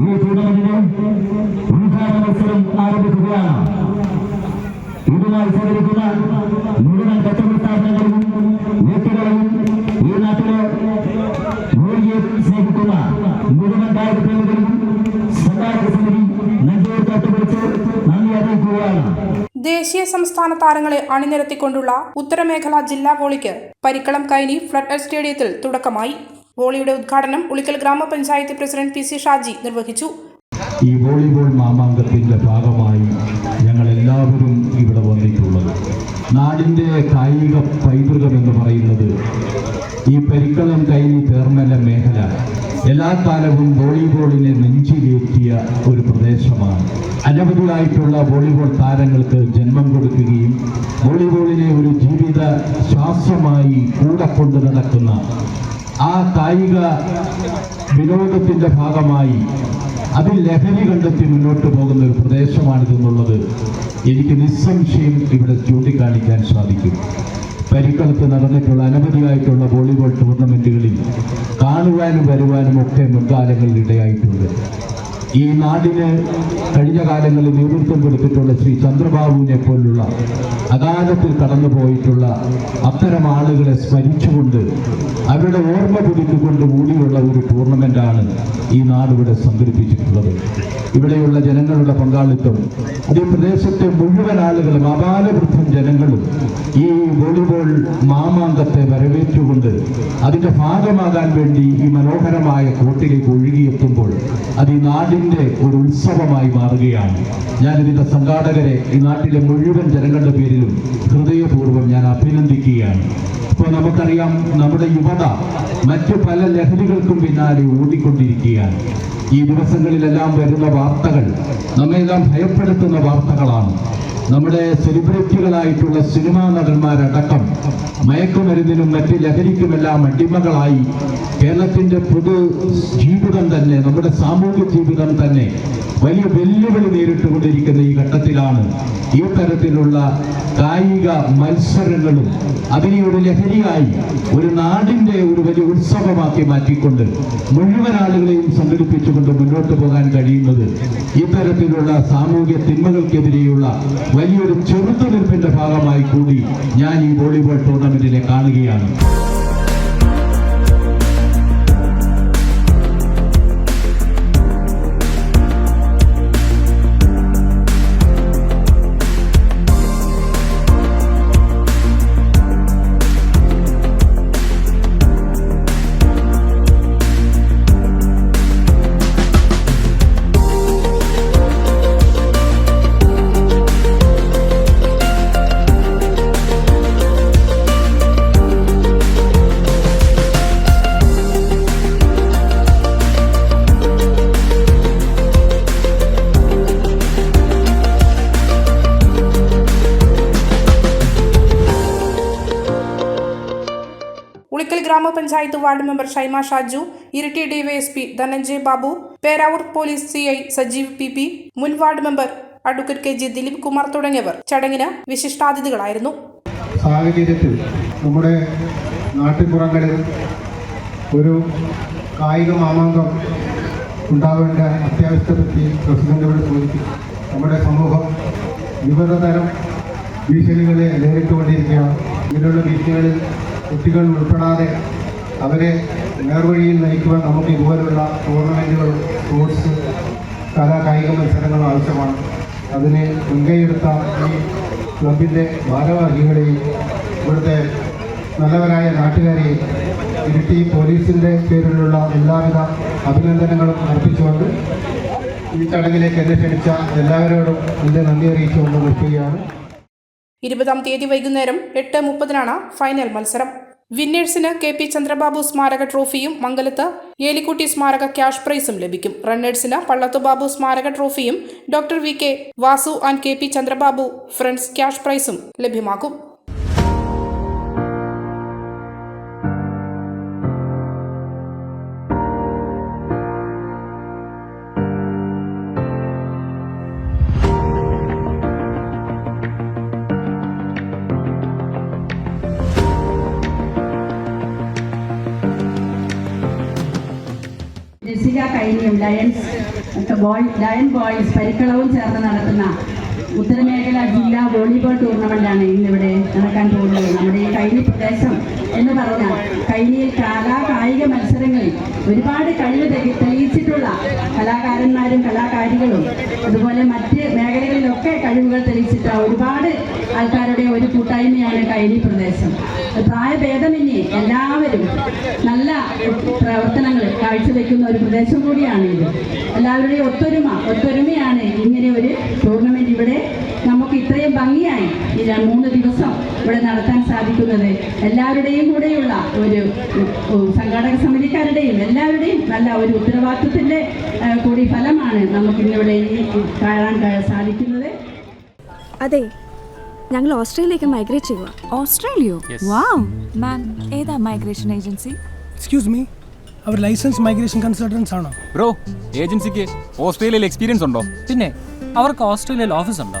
ഈ ടൂർണമെന്റിന് ആരംഭിക്കുകയാണ് ഇതുമായി സഹകരിക്കുന്ന മുഴുവൻ കച്ചവട സ്ഥാപനങ്ങളും വ്യക്തികളെയും ഈ നാട്ടിലെ മൂലിയെ സ്നേഹിക്കുന്ന മുഴുവൻ കായിക പ്രേമികളും സമിതി നെഞ്ചോട് കട്ടുപിടിച്ച് നന്ദി അറിയിക്കുകയാണ് ദേശീയ സംസ്ഥാന താരങ്ങളെ അണിനിരത്തിക്കൊണ്ടുള്ള ഉത്തരമേഖല ജില്ലാ വോളിക്ക് പരിക്കളം കൈനി ഫ്ലഡ് സ്റ്റേഡിയത്തിൽ തുടക്കമായി. വോളിയുടെ ഉദ്ഘാടനം ഉളിക്കൽ ഗ്രാമപഞ്ചായത്ത് പ്രസിഡന്റ് പി സി ഷാജി നിർവഹിച്ചു. ഈ വോളിബോൾ മാമാങ്കത്തിന്റെ ഭാഗമായി ഞങ്ങൾ എല്ലാവരും ഇവിടെ വന്നിട്ടുള്ളത്. നാടിന്റെ കായിക പൈതൃകം എന്ന് പറയുന്നത് ഈ പരിക്കളം കൈ തേർമല മേഖല എല്ലാ കാലവും വോളിബോളിനെ നെഞ്ചിലേറ്റിയ ഒരു പ്രദേശമാണ്. അനവധിയായിട്ടുള്ള വോളിബോൾ താരങ്ങൾക്ക് ജന്മം കൊടുക്കുകയും വോളിബോളിനെ ഒരു ജീവിത ശ്വാസമായി കൂടെ കൊണ്ടു നടക്കുന്ന ആ കായിക വിനോദത്തിന്റെ ഭാഗമായി അതിൽ ലഹരി കണ്ടെത്തി മുന്നോട്ട് പോകുന്ന ഒരു പ്രദേശമാണിതെന്നുള്ളത് എനിക്ക് നിസ്സംശയം ഇവിടെ ചൂണ്ടിക്കാണിക്കാൻ സാധിക്കും. പരിക്കളത്ത് നടന്നിട്ടുള്ള അനവധിയായിട്ടുള്ള വോളിബോൾ ടൂർണമെന്റുകളിൽ കാണുവാനും വരുവാനും ഒക്കെ മുൻകാലങ്ങളിൽ ഇടയായിട്ടുണ്ട്. ഈ നാടിന് കഴിഞ്ഞ കാലങ്ങളിൽ നേതൃത്വം കൊടുത്തിട്ടുള്ള ശ്രീ ചന്ദ്രബാബുവിനെ പോലുള്ള അകാലത്തിൽ കടന്നുപോയിട്ടുള്ള അത്തരം ആളുകളെ സ്മരിച്ചുകൊണ്ട് അവരുടെ ഓർമ്മ പുതുക്കിക്കൊണ്ട് കൂടിയുള്ള ഒരു ടൂർണമെന്റാണ് ഈ നാട് ഇവിടെ സംഘടിപ്പിച്ചിട്ടുള്ളത്. ഇവിടെയുള്ള ജനങ്ങളുടെ പങ്കാളിത്തം അത് പ്രദേശത്തെ മുഴുവൻ ആളുകളും അപാലവൃദ്ധം ജനങ്ങളും ഈ വോളിബോൾ മാമാങ്കത്തെ വരവേറ്റുകൊണ്ട് അതിന്റെ ഭാഗമാകാൻ വേണ്ടി ഈ മനോഹരമായ കോട്ടിലേക്ക് ഒഴുകിയെത്തുമ്പോൾ അത് ഈ നാടിന്റെ ഒരു ഉത്സവമായി മാറുകയാണ്. ഞാൻ ഇതിന്റെ സംഘാടകരെ ഈ നാട്ടിലെ മുഴുവൻ ജനങ്ങളുടെ പേരിലും ഹൃദയപൂർവം ഞാൻ അഭിനന്ദിക്കുകയാണ്. ഇപ്പോൾ നമുക്കറിയാം നമ്മുടെ യുവത മറ്റു പല ലഹരികൾക്കും പിന്നാലെ ഓടിക്കൊണ്ടിരിക്കുകയാണ്. ഈ ദിവസങ്ങളിലെല്ലാം വരുന്ന വാർത്തകൾ നമ്മെല്ലാം ഭയപ്പെടുത്തുന്ന വാർത്തകളാണ്. നമ്മുടെ സെലിബ്രിറ്റികളായിട്ടുള്ള സിനിമാ നടന്മാരടക്കം മയക്കുമരുന്നിനും മറ്റ് ലഹരിക്കുമെല്ലാം അടിമകളായി കേരളത്തിന്റെ പൊതു ജീവിതം തന്നെ നമ്മുടെ സാമൂഹ്യ ജീവിതം തന്നെ വലിയ വെല്ലുവിളി നേരിട്ടുകൊണ്ടിരിക്കുന്ന ഈ ഘട്ടത്തിലാണ് ഈ തരത്തിലുള്ള കായിക മത്സരങ്ങളും അതിനെ ഒരു ലഹരിയായി ഒരു നാടിന്റെ ഒരു വലിയ ഉത്സവമാക്കി മാറ്റിക്കൊണ്ട് മുഴുവൻ ആളുകളെയും സംഘടിപ്പിച്ചുകൊണ്ട് മുന്നോട്ട് പോകാൻ കഴിയുന്നത് ഇത്തരത്തിലുള്ള സാമൂഹ്യ തിന്മകൾക്കെതിരെയുള്ള വലിയൊരു ചെറുത്തുനിൽപ്പിന്റെ ഭാഗമായി കൂടി ഞാൻ ഈ വോളിബോൾ ടൂർണമെന്റിനെ കാണുകയാണ്. ഉളിക്കൽ ഗ്രാമപഞ്ചായത്ത് ward member Shaima Shaju Iritty DYSP Dhananjay Babu Peravoor police C I Sajeev P P മുൻ ward member advocate K G Dileep Kumar തുടങ്ങിയവർ. ചടങ്ങിന് വിശിഷ്ടാതിഥികളായിരുന്നു. സാഹചര്യത്തിൽ നമ്മുടെ നാട്ടിൻപുറങ്ങളിൽ ഒരു കായിക മാമാങ്കം ഉണ്ടാവേണ്ട അത്യാവശ്യത്തെപ്പറ്റി പ്രസിഡന്റിനോട് ചോദിച്ചു നമ്മുടെ സമൂഹം വിവിധ തരം ഭീഷണികളെ നേരിട്ടുകൊണ്ടിരിക്കുകയാണ്. ഇങ്ങനെയുള്ള ഭീഷണികളിൽ കുട്ടികൾ ഉൾപ്പെടാതെ അവരെ നേർവഴിയിൽ നയിക്കുവാൻ നമുക്ക് ഇതുപോലുള്ള ടൂർണമെന്റുകളും സ്പോർട്സ് കലാ കായിക മത്സരങ്ങളും ആവശ്യമാണ്. അതിന് മുൻകൈയെടുത്ത ഈ ക്ലബിന്റെ ഭാരവാഹികളെയും ഇവിടുത്തെ നല്ലവരായ നാട്ടുകാരെയും ഇരിട്ടി പോലീസിന്റെ പേരിലുള്ള എല്ലാവിധ അഭിനന്ദനങ്ങളും അർപ്പിച്ചുകൊണ്ട് ഈ ചടങ്ങിലേക്ക് എന്നെ ക്ഷണിച്ച എല്ലാവരോടും എന്റെ നന്ദി അറിയിച്ചുകൊണ്ട് നിർത്തുകയാണ്. ഇരുപതാം തീയതി വൈകുന്നേരം എട്ട് മുപ്പതിനാണ് ഫൈനൽ മത്സരം. വിന്നേഴ്സിന് കെ പി ചന്ദ്രബാബു സ്മാരക ട്രോഫിയും മംഗലത്ത് ഏലിക്കുട്ടി സ്മാരക ക്യാഷ് പ്രൈസും ലഭിക്കും. റണ്ണേഴ്സിന് പള്ളത്തുബാബു സ്മാരക ട്രോഫിയും doctor V K Vasu and K P Chandrababu friends cash പ്രൈസും ലഭ്യമാക്കും. ജെസിക കഴിഞ്ഞും ലയൺസ് ബോയ് ലയൺ ബോയ്സ് പരിക്കളവും ചേർന്ന് നടത്തുന്ന ഉത്തരമേഖല ജില്ലാ വോളിബോൾ ടൂർണമെന്റാണ് ഇന്നിവിടെ നടക്കാൻ പോകുന്നത്. നമ്മുടെ ഈ കൈനി പ്രദേശം എന്ന് പറഞ്ഞാൽ കൈനിയിൽ കലാ കായിക മത്സരങ്ങളിൽ ഒരുപാട് കഴിവ് തെളി- തെളിയിച്ചിട്ടുള്ള കലാകാരന്മാരും കലാകാരികളും അതുപോലെ മറ്റ് മേഖലകളിലൊക്കെ കഴിവുകൾ തെളിയിച്ചിട്ട ഒരുപാട് ആൾക്കാരുടെ ഒരു കൂട്ടായ്മയാണ് കൈനി പ്രദേശം. പ്രായഭേദമന്യേ എല്ലാവരും നല്ല പ്രവർത്തനങ്ങൾ കാഴ്ചവെക്കുന്ന ഒരു പ്രദേശം കൂടിയാണ് ഇത് എല്ലാവരുടെയും ഒത്തൊരുമ ഒത്തൊരുമയാണ് ഇങ്ങനെ ഒരു ടൂർണമെന്റ് ഇവിടെ നമുക്ക് ഇത്രയും ഭംഗിയായി ഈ മൂന്ന് ദിവസം ഇവിടെ നടത്താൻ സാധിക്കുന്നത്. എല്ലാവരുടെയും കൂടെയുള്ള ഒരു സംഘാടക സമിതിക്കാരുടെയും എല്ലാവരുടെയും നല്ല ഒരു ഉത്തരവാദിത്വത്തിന്റെ ആ, കൂടി ഫലമാണ് നമുക്ക് ഇന്നിവിടെ ഈ കാണാൻ സാധിക്കുന്നത്. അതെ ഞങ്ങൾ ഓസ്ട്രേലിയയിലേക്ക് മൈഗ്രേറ്റ് ചെയ്യുക ഓസ്ട്രേലിയോ? വാവ്. മാം ഏതാ മൈഗ്രേഷൻ ഏജൻസി? എക്സ്ക്യൂസ് മീ അവർ ലൈസൻസ് മൈഗ്രേഷൻ കൺസൾട്ടൻസ് ആണോ? ബ്രോ ഏജൻസിക്ക് ഓസ്ട്രേലിയയിൽ എക്സ്പീരിയൻസ് ഉണ്ടോ? പിന്നെ അവർക്ക് ഓസ്ട്രേലിയയിൽ ഓഫീസ് ഉണ്ടോ?